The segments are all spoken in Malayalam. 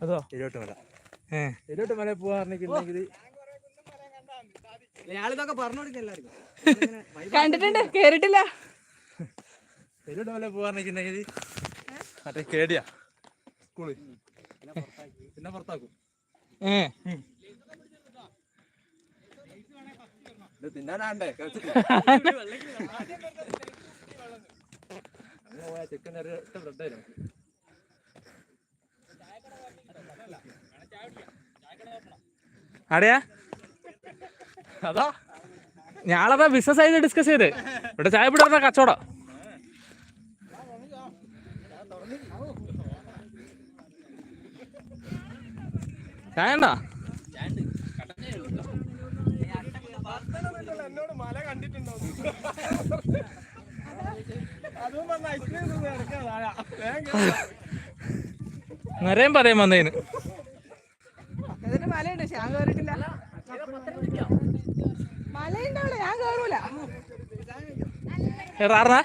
അതോ? എരോട്ട് മല. ഏ. എരോട്ട് മല പോവാറുണ്ടെങ്കിൽ ഞാളിതൊക്കെ പറഞ്ഞു കൊടുക്കും കണ്ടിട്ടുണ്ട് കേറിട്ടില്ല എരോട്ട് മല പോവാറുണ്ടെങ്കിൽ മറ്റേ കേടിയാ. സ്കൂൾ. പിന്നെ പുറത്താക്കും. ഏ. തിന്നാനാണ്ടേ? ചിക്കൻ ബ്രെഡ് വരും അടയാ. അതാ. ഞാളതാ ബിസിനസ് ആയിട്ട് ഡിസ്കസ് ചെയ്ത്. ഇവിടെ ചായ പിടിക്കുന്ന കച്ചവടം. ചായ ഉണ്ടോ? എന്നോട് മല കണ്ടിട്ടുണ്ടോ അതും. പറഞ്ഞ ഐസ്ക്രീം നിറയും പറയാൻ വന്നതിന് മലയുണ്ട് പക്ഷെ ഞാൻ കേറിട്ടില്ല മലയുണ്ട് അവിടെ ഞാൻ കേറൂല. എടാ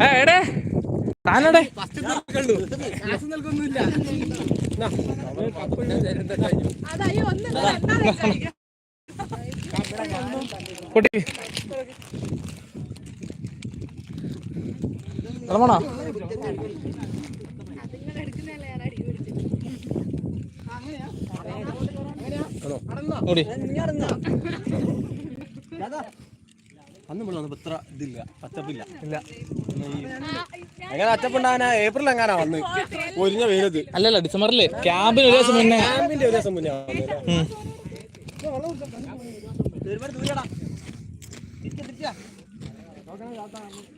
ഏ എടേ താനടേ അതയ്യോ റമണോ ഓടി. അന്ന് നമ്മൾ വന്നപ്പോ ഇത്ര ഇതില്ല പച്ചപ്പില്ല. ഇല്ല. എങ്ങനെ പച്ചപ്പുണ്ടാകാനാ? ഏപ്രിൽ എങ്ങാനാ വന്ന്? ഒരിഞ്ഞ വെയിലത്ത്. അല്ലല്ല ഡിസംബറിൽ. ക്യാമ്പിന് ഒരു ദിവസം മുന്നേ. ക്യാമ്പിന്റെ ഒരു ദിവസം മുന്നേ. ഒരുപാട് ദൂരടാ അയ്യേ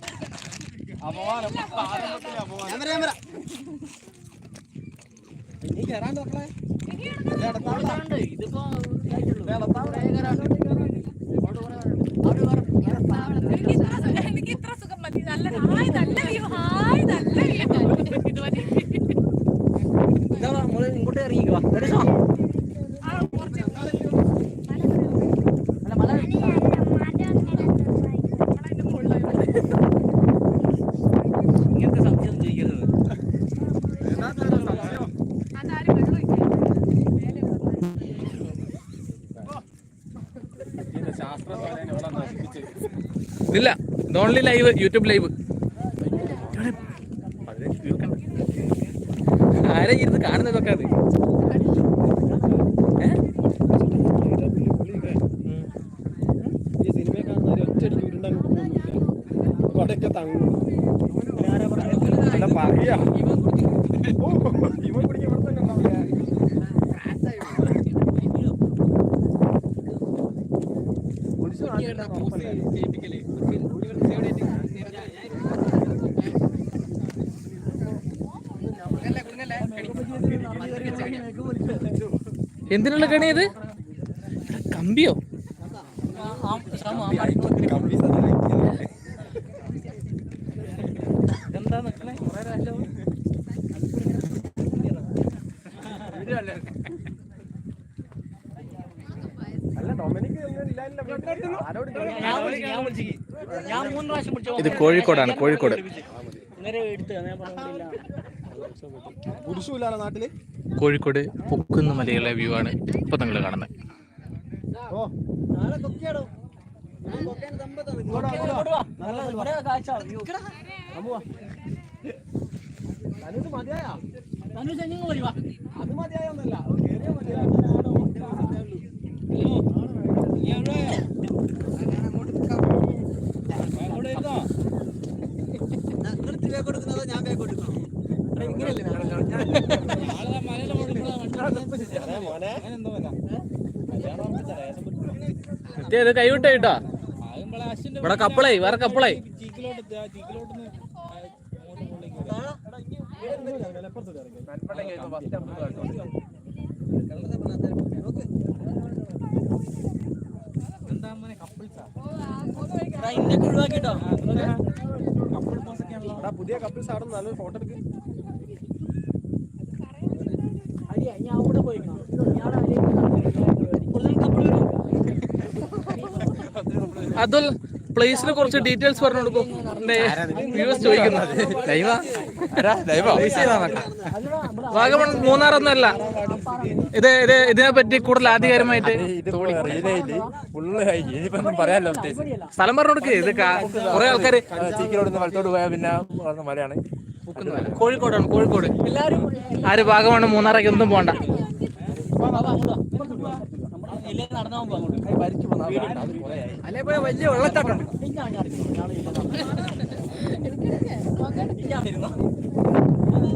നീ കേറാണ്ട് നല്ല നല്ല നല്ല ഇങ്ങോട്ട് ഇറങ്ങിക്കുക ഓൺലി ലൈവ് യൂട്യൂബ് ലൈവ് ആരെ ഇരുന്ന് കാണുന്നതൊക്കെ അത് ഏ? ഉം. കുടിച്ചു കണി ഇത് എന്തിനുള്ള കണിയത് കമ്പിയോ? എന്താ നിക്കണേ കുറെ പ്രാവശ്യം അല്ല ഡൊമിനിക്ക് ഒന്നും ഇല്ലായില്ല വീട്ടിൽ. ആരോട് ചോദിക്കണം? ഞാൻ മൂന്ന് പ്രാവശ്യം പിടിച്ചു ഇത് കോഴിക്കോടാണ് കോഴിക്കോട്. നേരെ എടുത്ത് ഞാൻ പറഞ്ഞില്ല. പുരുഷമില്ലാലോ നാട്ടിൽ? കോഴിക്കോട് പൊക്കുന്ന മലയുള്ള വ്യൂ ആണ് ഇപ്പൊ നിങ്ങൾ കാണുന്നത്. അത് മതിയായ? നിത്യ ഇത് കൈവിട്ടേ കേട്ടോ. ഇവിടെ കപ്പിളേ വേറെ കപ്പിളേ ഇന്നൊക്കെ ഒഴിവാക്കിട്ടോ പുതിയ കപ്പിൾസ് ആടും നല്ലൊരു ഫോട്ടോ എടുക്ക് ഞാൻ അവിടെ പോയിക്കണം അതുൽ പ്ലേസിനെ കുറച്ച് ഡീറ്റെയിൽസ് പറഞ്ഞു കൊടുക്കും വ്യൂസ് ചോദിക്കുന്നത് വാഗമൺ മൂന്നാറൊന്നല്ല. ഇത് ഇത് ഇതിനെ പറ്റി കൂടുതൽ ആധികാരമായിട്ട് ഉദ്ദേശിച്ചത് സ്ഥലം പറഞ്ഞു കൊടുക്ക് ഇത് കുറെ ആൾക്കാര് ചീക്കിലോട് വലത്തോട്ട് പോയാൽ പിന്നെ മലയാണ്. കോഴിക്കോടാണ് കോഴിക്കോട്. ആര് ഭാഗമാണ് മൂന്നാറൊക്കെ ഒന്നും പോണ്ട. വലിയ വെള്ളച്ചാട്ടം ധനുഷോ നമ്മൾ നടന്നു എടാ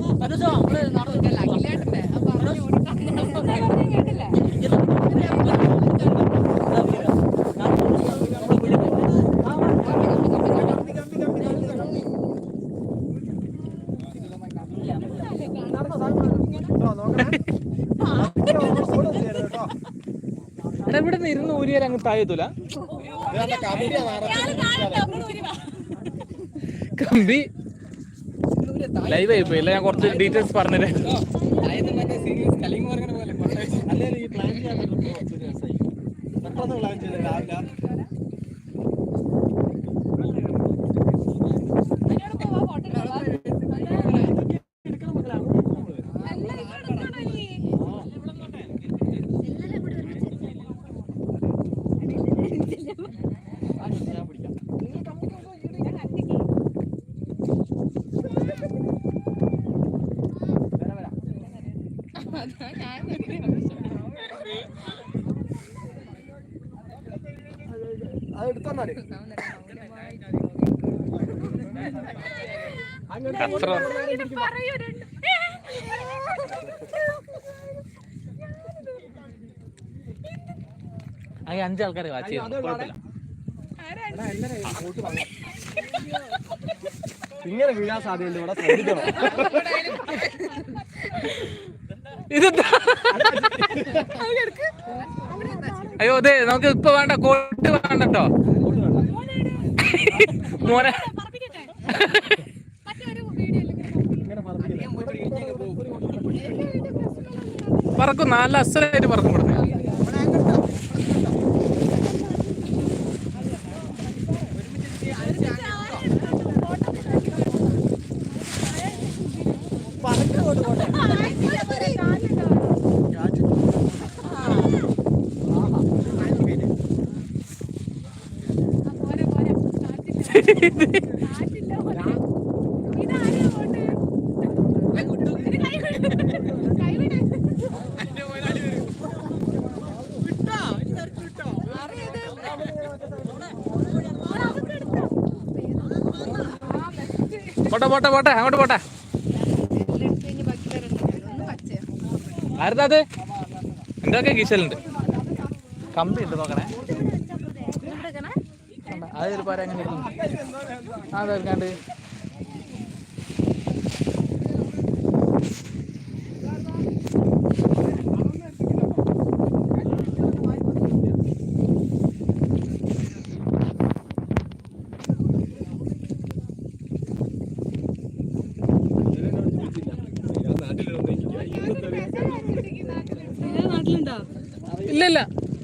ഇവിടെ നിന്ന് ഇരുന്ന് ഊരിയാൽ അങ്ങ് താഴെത്തൂല? കമ്പി. ലൈവ് ആയി പോയി. ഞാൻ കുറച്ച് ഡീറ്റെയിൽസ് പറഞ്ഞുതരാം. അല്ലേ ഈ പ്ലാൻ ചെയ്യാൻ പെട്ടെന്ന് പ്ലാൻ ചെയ്ത രാവിലെ അത് എടുത്തോന്നാൽ അങ്ങനെ അഞ്ചാൾക്കാരെ വാച്ച് ചെയ്യുന്നു കുഴപ്പമില്ല. ഇങ്ങനെ വീഴാൻ സാധ്യതയുണ്ട് ഇവിടെ ശ്രദ്ധിക്കണം. അയ്യോ അതെ നമുക്ക് ഇപ്പൊ വേണ്ട കോട്ട് വേണ്ട മോനെ. പറക്കും നല്ല അസലായിട്ട് പറക്കും ഇവിടുന്ന്. പോട്ടെ പോട്ടെ പോട്ടെ അങ്ങോട്ട് പോട്ടെ. ആരുതാ അത്? എന്തൊക്കെ ഗീശലുണ്ട് കമ്പി ഉണ്ട് നോക്കണേ. അത് ചിലപ്പോൾ ആരെങ്ങനെ ആ തീർക്കാണ്ട്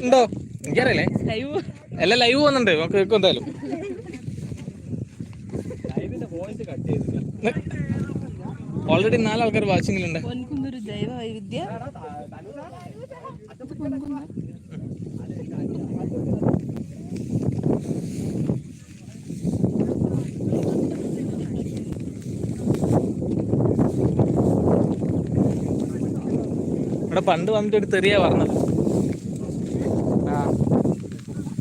ഉണ്ടോ? അല്ല ലൈവ് വന്നിട്ടുണ്ട്. നമുക്ക് കേൾക്കും എന്തായാലും. ഓൾറെഡി നാല് ആൾക്കാർ വാച്ചിങ്ങിലുണ്ട് ഇവിടെ പണ്ട് വന്നിട്ട് ഒരു തെറിയാ പറഞ്ഞത്.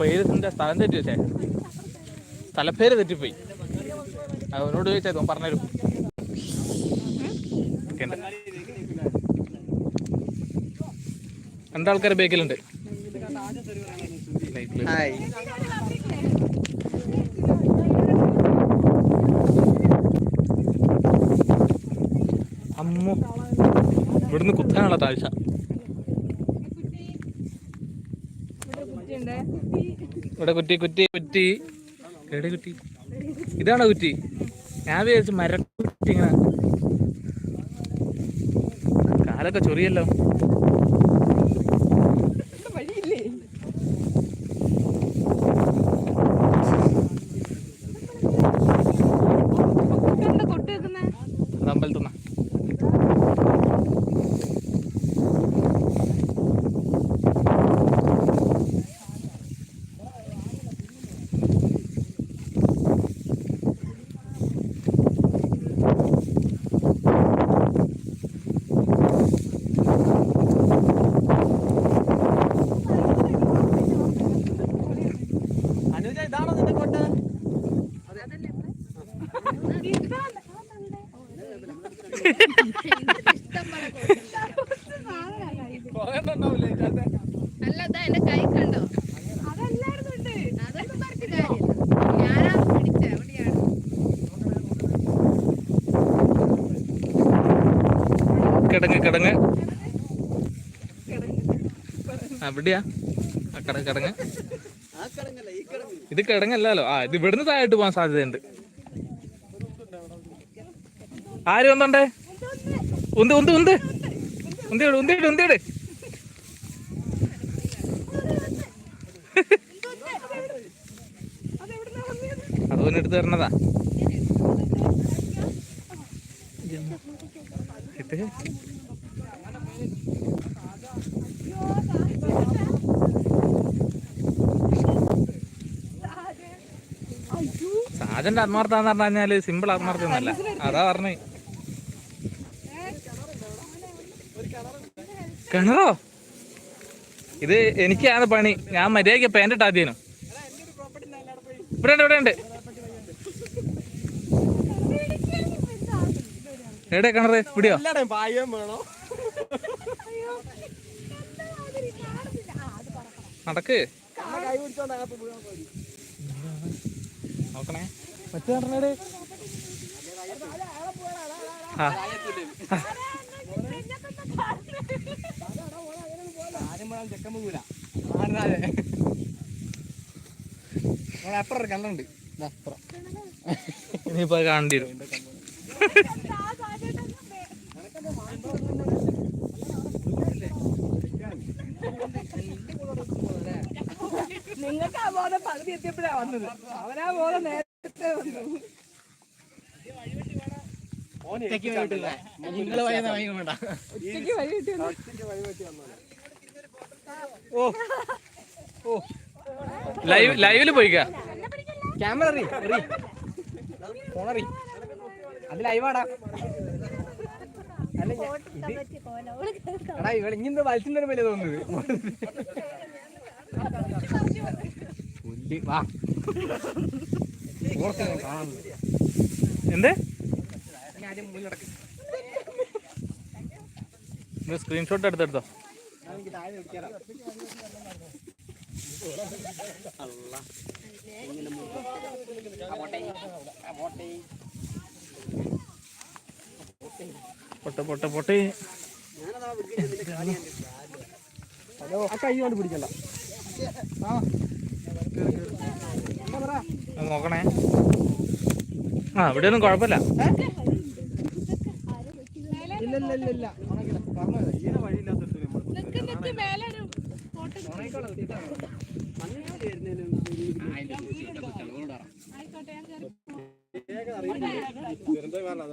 പേര് നിന്റെ സ്ഥലം തെറ്റി വെച്ചേ സ്ഥലപ്പേര് തെറ്റിപ്പോയി. അവനോട് ചോദിച്ചാൽ അവൻ പറഞ്ഞുതരും. രണ്ടാൾക്കാർ ബേക്കിലുണ്ട്. അമ്മ അമ്മോ. ഇവിടുന്ന് കുത്താനുള്ള താഴ്ച. ഇവിടെ കുറ്റി കുറ്റി കുറ്റി. എവിടെ കുറ്റി. ഇതാണോ കുറ്റി? ഞാൻ വിചാരിച്ചു മരക്കുറ്റി ഇങ്ങനെ. കാലൊക്കെ ചൊറിയല്ലോ. അമ്പലത്തുന്ന. അല്ല ദാ എന്റെ കൈ കണ്ടോ? കിടങ്ങ് കിടങ്ങ്. അവിടെയാ? ആ കിടങ്ങ് കിടങ്ങ്. ഇത് കിടങ്ങല്ലോ ആ ഇത് ഇവിടുന്ന് താഴോട്ട് പോകാൻ സാധ്യതയുണ്ട്. ആര് വന്നോണ്ടേ? ഉന്ത് ഉന്ത് ഉന്ത്. ഉന്തിയുടെ ഉന്തിയുടെ ഉന്തിയുടെ. അത് എടുത്ത് തരണതാ സാജന്റെ ആത്മാർത്ഥം എന്ന് കഴിഞ്ഞാൽ സിമ്പിൾ ആത്മാർത്ഥം ഒന്നല്ല അതാ പറഞ്ഞേ കിണറോ? ഇത് എനിക്കാണ് പണി. ഞാൻ മര്യാദയ്ക്ക് പാന്റ് ഇട്ടാദ്യേനും ഇവിടെ ഇവിടെ ഉണ്ട്. എവിടെ കിണറ് ഇവിടെയോ നടക്ക്. നോക്കണേ. മറ്റേ ചെക്കൻ പോകൂല അപ്പുറം കണ്ടുണ്ട് ഇനിയിപ്പോ കാണേണ്ടി വരും. നിങ്ങൾക്ക് ആ ബോധം പകുതി എത്തിയപ്പോഴാ വന്നത്. അവനാ ബോധം നേരത്തെ വന്നു നിങ്ങൾ വയ്യുന്ന വൈകി വേണ്ട ഉച്ചയ്ക്ക് വഴി കിട്ടി ലൈവ് ലൈവിൽ പോയിക്കാ. ക്യാമറ ഫോണറി അത് ലൈവാടാ. എടാ ഇവിടെ ഇങ്ങനെ വലിച്ചിന്റെ വലിയ തോന്നുന്നത് പുല്ല്, വാ. എന്ത്. സ്ക്രീൻഷോട്ട് എടുത്തെടുത്തോ ഞാൻ എനിക്ക് താഴെ പിടിക്കാറാ. ആ പോട്ടെ. പൊട്ട പൊട്ടി. പൊട്ടെ ആ കൈ കൊണ്ട് പിടിക്കണ്ട. നോക്കണേ. ആ ഇവിടെ ഒന്നും കുഴപ്പമില്ല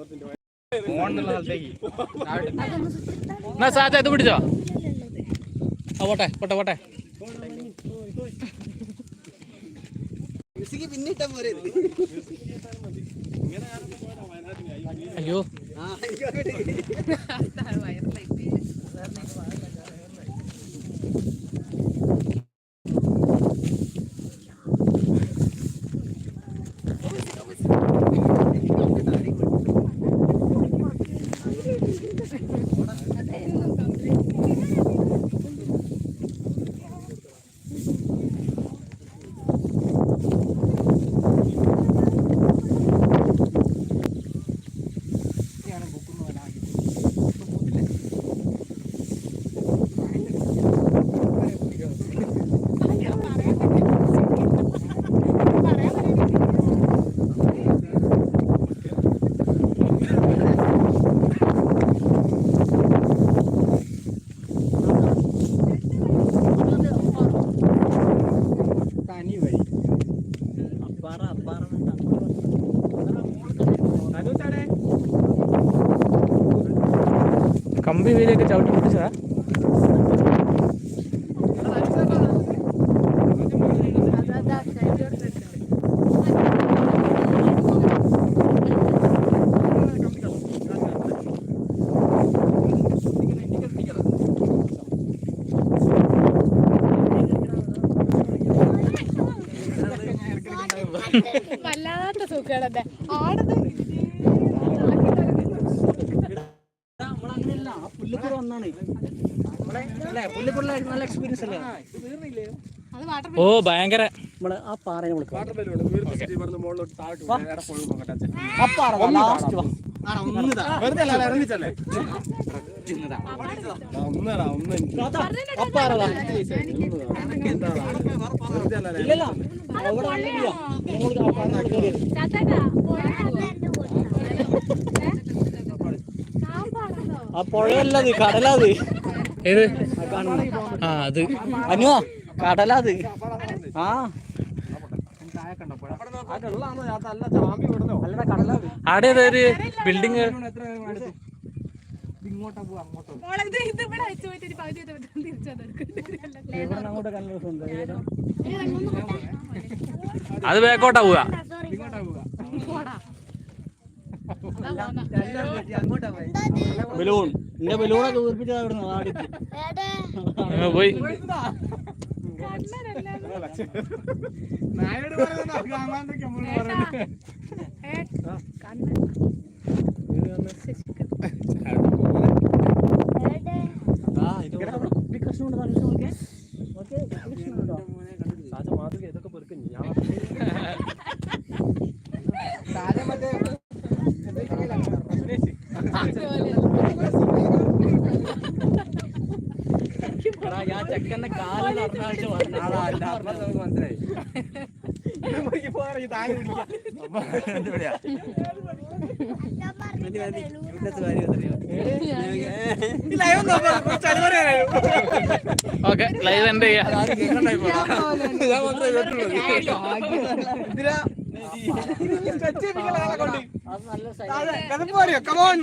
ആയിക്കോട്ടെ എന്നാ സാറ്റ ഇത് പിടിച്ചോ? ആ പോട്ടെ പോട്ടെ പോട്ടെ. അയ്യോ. കമ്പി വേലിയൊക്കെ ചവിട്ടി പിടിച്ചതാ. വല്ലാത്ത സുഖമാണ് ആടത് അത് വാട്ടർ ഓ ഭയങ്കര. ആ പാറയെ അല്ല, ഇറങ്ങിച്ചല്ലേ? ആ, അല്ല, ചാച്ചാ ആ പുഴയല്ലത് കടലാത്. ഏത്? ആ അത്. അനുവാ കടലാത് ആ. ആ അവിടെ ഏതൊരു ബിൽഡിങ്? അത് ബാക്കോട്ടാ പോവുക ബലൂൺ. നിന്റെ ബലൂണൊക്കെ വീർപ്പിച്ചത് അവിടെ അങ്ങ് പോയി. ഇതൊക്കെ പറയുന്നത് ഞാൻ കാണാണ്ടൊക്കെ നമ്മൾ പറയുന്നത്. ആ ഇത് കുപ്പി കഷ്ണം കൊണ്ട് നല്ല നോക്കിയേ ഓക്കെ സാജ മാതൃക ഇതൊക്കെ പെറുക്കും ഞാൻ ഞാൻ ചെക്കന്റെ കാലിൽ അർദ്ധാഴ്ച മനസ്സിലായി. ഓക്കെ ലൈവ് എന്ത് ചെയ്യാം? കമോൺ